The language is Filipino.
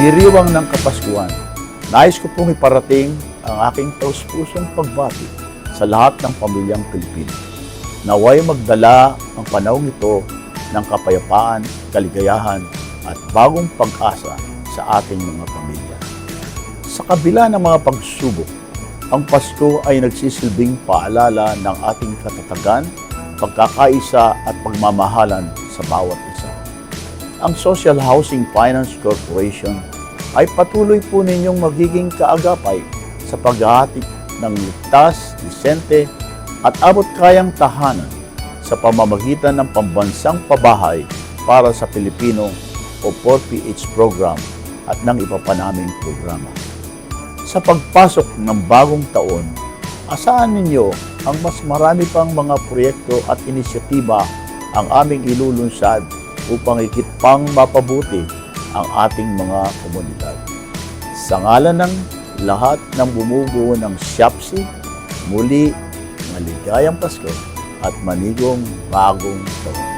diriwang ng Kapaskuhan, nais ko pong iparating ang aking taus-pusong pagbati sa lahat ng pamilyang Pilipino. Naway magdala ang panahong ito ng kapayapaan, kaligayahan at bagong pag-asa sa ating mga pamilya. Sa kabila ng mga pagsubok, ang Pasko ay nagsisilbing paalala ng ating katatagan, pagkakaisa at pagmamahalan sa bawat isa. Ang Social Housing Finance Corporation ay patuloy po ninyong magiging kaagapay sa paghahatid ng ligtas, disente at abot kayang tahanan sa pamamagitan ng pambansang pabahay para sa Pilipino o 4PH program at ng iba pa naming programa. Sa pagpasok ng bagong taon, asahan ninyo ang mas marami pang mga proyekto at inisyatiba ang aming ilulunsad upang higit pang mapabuti ang ating mga komunidad. Sa ngalan ng lahat ng bumubuo ng SHAPSI, muli maligayang Pasko at manigong bagong taon.